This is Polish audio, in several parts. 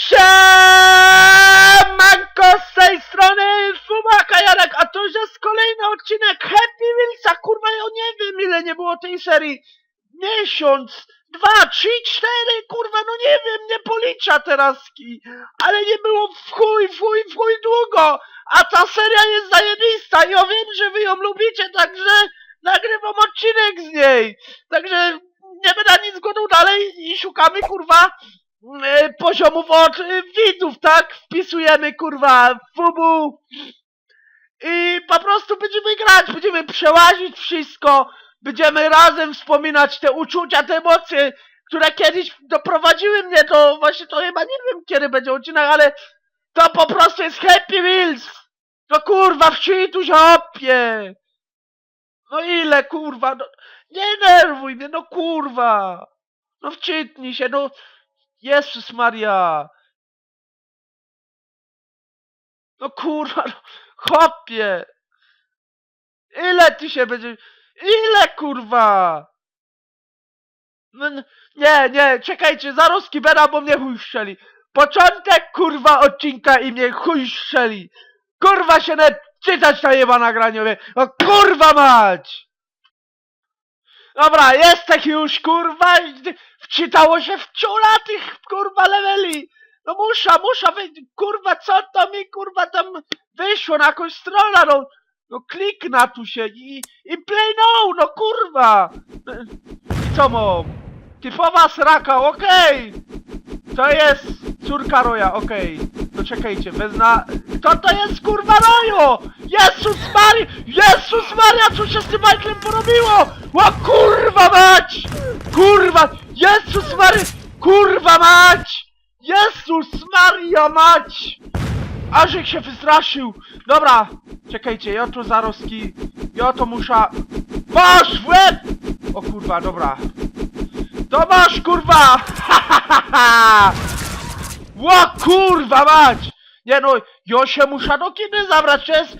Siemanko z tej strony Fumaka Jarek, a to już jest kolejny odcinek Happy Wheelsa, kurwa ja nie wiem ile nie było tej serii. Miesiąc, dwa, trzy, cztery, kurwa no nie wiem, nie policza teraski, ale nie było w chuj, w chuj, w chuj długo, a ta seria jest zajebista, ja wiem, że wy ją lubicie, także nagrywam odcinek z niej, także nie będę nic godą dalej i szukamy kurwa e, poziomów od e, widzów, tak? Wpisujemy kurwa fubu i po prostu będziemy grać, będziemy przełazić wszystko, będziemy razem wspominać te uczucia, te emocje, które kiedyś doprowadziły mnie do, właśnie to chyba nie wiem kiedy będzie odcinek, ale to po prostu jest Happy Wheels! To kurwa wczytuś hopie! No ile kurwa, no, nie nerwuj mnie, no kurwa! No wczytnij się, no Jezus Maria! No kurwa, no, chłopie! Ile ty się będzie... Ile kurwa? No, nie, nie, czekajcie, zaraz kibera, bo mnie chuj strzeli. Początek kurwa odcinka i mnie chuj strzeli. Kurwa się nawet czytać ta jeba nagraniowie. O kurwa mać! Dobra, jest już kurwa i wczytało się w ciula tych kurwa leveli. No musza, musza wy... kurwa co to mi kurwa tam wyszło na jakąś stronę, no, no klikna tu się i, i play no, no kurwa. I co mam? Typowa sraka, okej. To jest córka Roja, okej. To czekajcie, wezna... Kto to jest kurwa Rojo? Jezus Maria! Jezus Maria, co się z tym Michaelem porobiło? O kurwa mać! Kurwa! Jezus Maria! Kurwa mać! Jezus Maria mać! Ażek się wystraszył! Dobra, czekajcie, ja to zaroski... Ja to muszę... Masz w łeb! O kurwa, dobra. To masz kurwa! Ło kurwa mać! Nie no, ja się muszę do kiny zabrać, to jest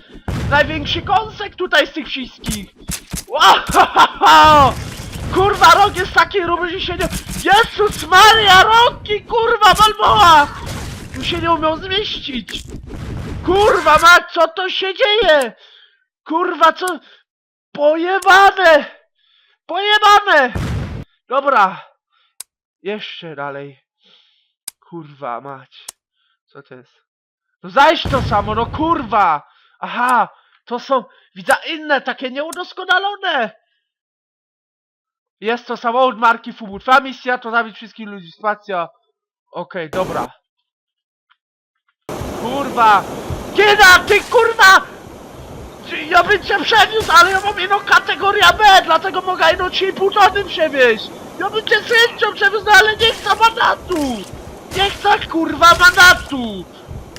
największy kąsek tutaj z tych wszystkich. Ło! Kurwa, rok jest taki ruby, że się nie... Jezus Maria, roki, kurwa, Balboa! Tu się nie umiał zmieścić. Kurwa mać, co to się dzieje? Kurwa, co... Pojebane! Pojebane! Dobra. Jeszcze dalej. Kurwa mać. Co to jest? No zajść to samo, no kurwa! Aha! To są, widzę inne, takie nieudoskonalone! Jest to samochód marki Fubu. Twoja misja to zabić wszystkich ludzi. Spacja. Okej, dobra. Kurwa! Kina, ty kurwa! Ja bym cię ale ja mam ino kategoria B, dlatego mogę ino 3,5 tony przewieźć. Ja bym cię z chęcią ale nie chcę mandatu! Nie chcę kurwa mandatu!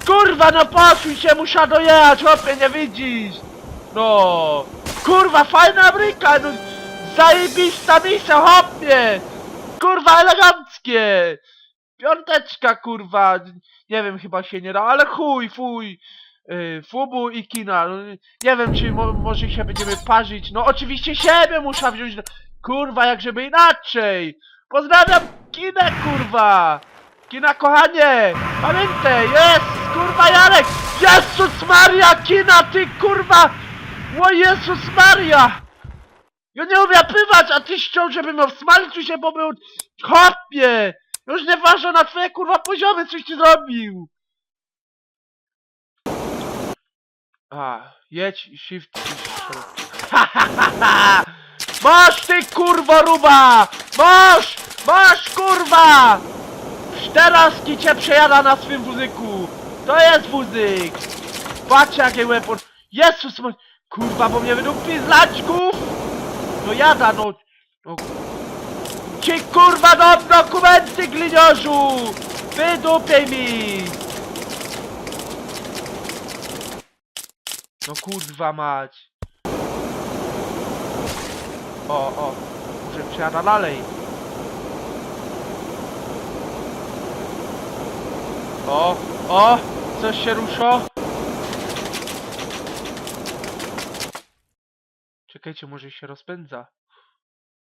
Kurwa, no posuń się, muszę dojechać, chłopie, nie widzisz? No, kurwa, fajna bryka, no, zajebista misja, chłopie! Kurwa, eleganckie! Piąteczka, kurwa, nie wiem, chyba się nie da, ale chuj, fuj! Yy, fubu i kina, no, nie wiem, czy mo może się będziemy parzyć, no oczywiście siebie muszę wziąć, kurwa, jak żeby inaczej! Pozdrawiam kinę, kurwa! Kina, kochanie! Pamiętaj, jest, kurwa, Jarek! Jezus Maria, kina, ty, kurwa! O Jezus Maria! Ja nie umiem pływać, a ty chciał, żebym miał smalcu się pomył. Chopie! Już nie ważę na twoje kurwa poziomy, coś ci zrobił. A, jedź i shift i strzel. Ha, ha, ha, ha! Masz ty kurwo ruba! Masz! Masz kurwa! Teraz cię przejada na swym wuzyku! To jest wuzyk! Patrz jakie łepon... Jezus mój... Kurwa, bo mnie wydupi z laczków! No jada, no... no. Ci kurwa do dokumenty, gliniorzu! Wydupiej mi! No kurwa mać! O, o! Może przejada dalej! O, o! Coś się rusza? Czekajcie, może się rozpędza.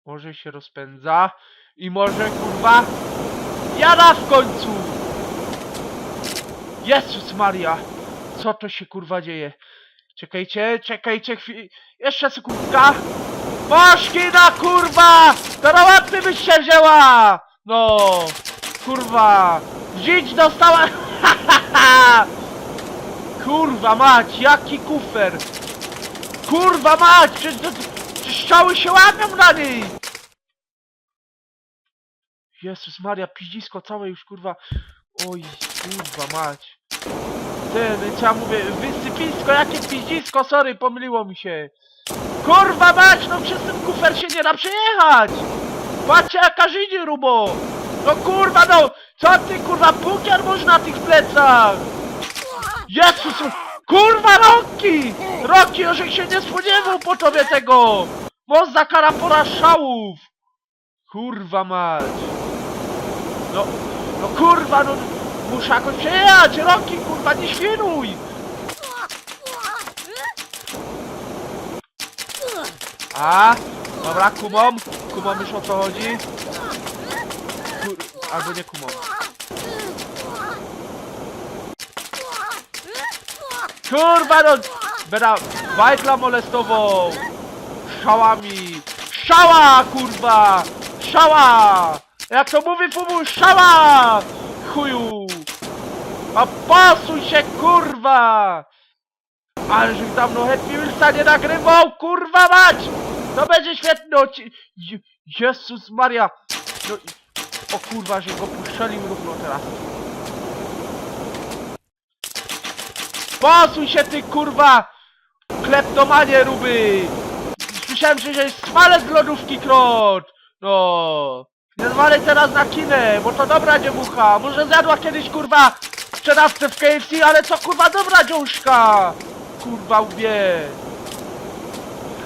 Może się rozpędza. I może kurwa... Jada w końcu! Jezus Maria! Co to się kurwa dzieje? Czekajcie, czekajcie chwilę. Jeszcze sekundka. Moszkina kurwa! Łapy byś się wzięła! No! Kurwa! Wziąć dostała! Kurwa mać, jaki kufer! Kurwa mać! Przecież to- przecież strzały się łamią na niej! Jezus Maria, piździsko całe już kurwa... Oj, kurwa mać. Ty, co ja mówię, wysypisko, jakie piździsko, sorry, pomyliło mi się. Kurwa mać, no przez ten kufer się nie da przejechać! Patrzcie jaka żydzie rubo! No kurwa no, co ty kurwa, pukier masz na tych plecach! Jezus, kurwa Roki! Roki, już się nie spodziewał po tobie tego! Most za kara pora szałów! Kurwa mać! No, no kurwa, no muszę jakoś przejechać, Roki, kurwa, nie świruj! A, dobra, kumom, kumom już o co chodzi? Kur... albo nie kumom. Kurwa no! Beda Bajtla molestował! Szałami! Szała kurwa! Szała! Jak to mówi fumu, szała! Chuju! A pasuj się kurwa! Ale dawno Happy Wheelsa nie nagrywał, kurwa mać! To będzie. Je- Jezus Maria! No. O kurwa, że go puszczali równo teraz. Posuń się ty kurwa! Kleptomanie ruby! Słyszałem, że jest smalec z lodówki krot! No! Nie teraz na kinę, bo to dobra dziewucha! Może zjadła kiedyś kurwa sprzedawcę w KFC, ale co kurwa dobra dziążka! Kurwa łbie!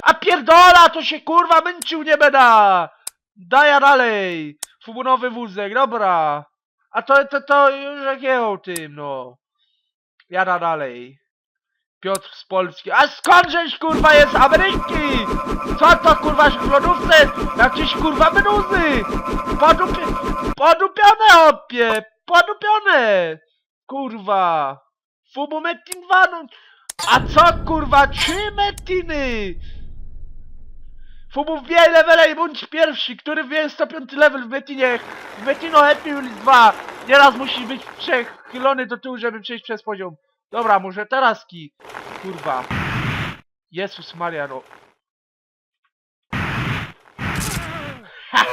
A pierdola, to się kurwa męczył nie beda! Daja dalej! Fubunowy wózek, dobra! A to, to, to już jak jechał tym, no. Jada dalej. Piotr z Polski. A skądżeś kurwa jest Ameryki? Co to kurwa lodówce? Jakieś kurwa menuzy! Podupie... Podupione opie! Podupione! Kurwa! Fubu metin no. A co kurwa? Trzy metiny! Fubu wbijaj levele i bądź pierwszy, który wbije 105 level w metinie. W metino Happy Wheels 2. Nieraz musi być przechylony do tyłu, żeby przejść przez poziom. Dobra, może teraz ki. Kurwa. Jezus Maria, no. Ha!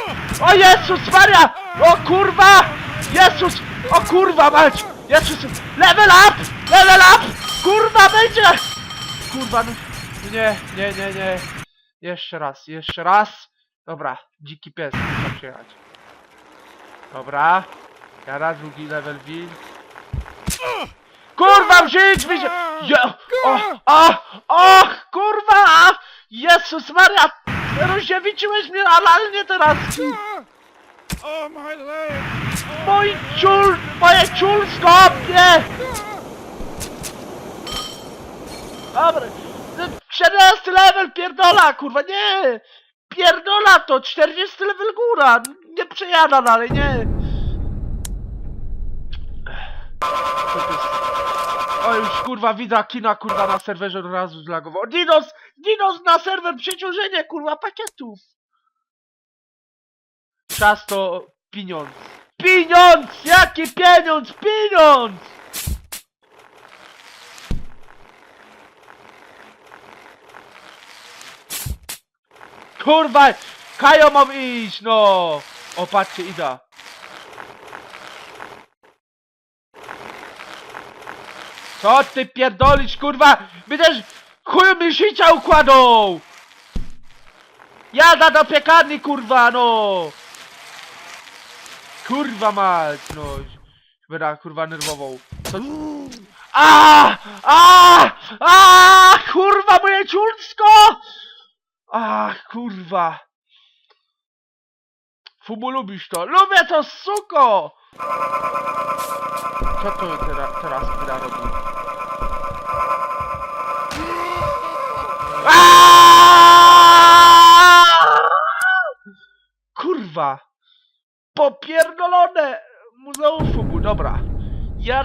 O Jezus Maria! O kurwa! Jezus! O kurwa mać! Jezus! Level up! Level up! Kurwa będzie! Kurwa, no. Nie, nie, nie, nie. Jeszcze raz, jeszcze raz. Dobra, dziki pies, muszę przyjechać. Dobra. Teraz drugi level win. Kurwa, wziąć mi się! Ja, o, o, o, kurwa! Jezus Maria! Rozdziewiczyłeś mnie analnie teraz! Oh, my leg! Mój ciul, moje ciulsko, nie! Dobra, no, 14 level pierdola, kurwa, nie! Pierdola to, 40 level góra, nie przejada dalej, nie! Co to jest? O już kurwa widza kina kurwa na serwerze od razu zlagował. Dinos! Dinos na serwer przeciążenie kurwa pakietów! Czas to pieniądz. Pieniądz! Jaki pieniądz? Pieniądz! Kurwa! Kajo mam iść, no! O, patrzcie, Ida. Co ty pierdolisz, kurwa? My też chuju mi życia układą! Jada do piekarni, kurwa, no! Kurwa mać, no. Będę kurwa nerwową. Co? A! A! A! Kurwa, moje ciulsko! Ach, kurwa. Fubu lubisz to? Lubię to, suko! Co to teraz, teraz teraz robi?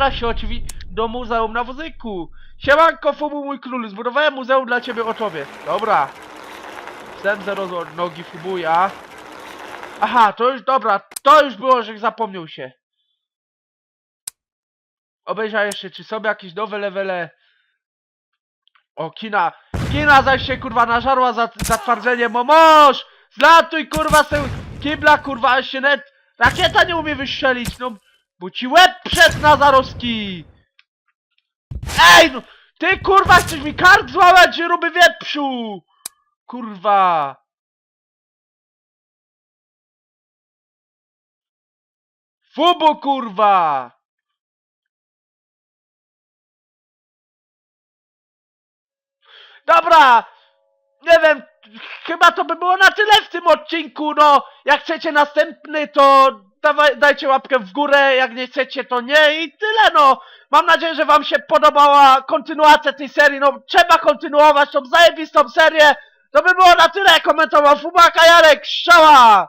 Się oczywiście... do muzeum na wozyku. Siemanko, Fubu, mój król, zbudowałem muzeum dla ciebie o tobie. Dobra. Wstęp zero nogi Fubuja. Aha, to już, dobra, to już było, że zapomniał się. Obejrzę jeszcze, czy są jakieś nowe levele. O, kina. Kina zaś się, kurwa, nażarła za zatwardzenie. Momoż! Zlatuj, kurwa, z kibla, kurwa, aż się net... Rakieta nie umie wystrzelić, no... Bo ci łeb przed Nazarowski! Ej, no! Ty, kurwa, chcesz mi kark złamać, ruby wieprzu! Kurwa! Fubu, kurwa! Dobra! Nie wiem, chyba to by było na tyle w tym odcinku, no! Jak chcecie następny, to dawaj, dajcie łapkę w górę, jak nie chcecie, to nie i tyle, no! Mam nadzieję, że wam się podobała kontynuacja tej serii, no trzeba kontynuować tą zajebistą serię! To by było na tyle, komentował Fubaka Jarek, strzała!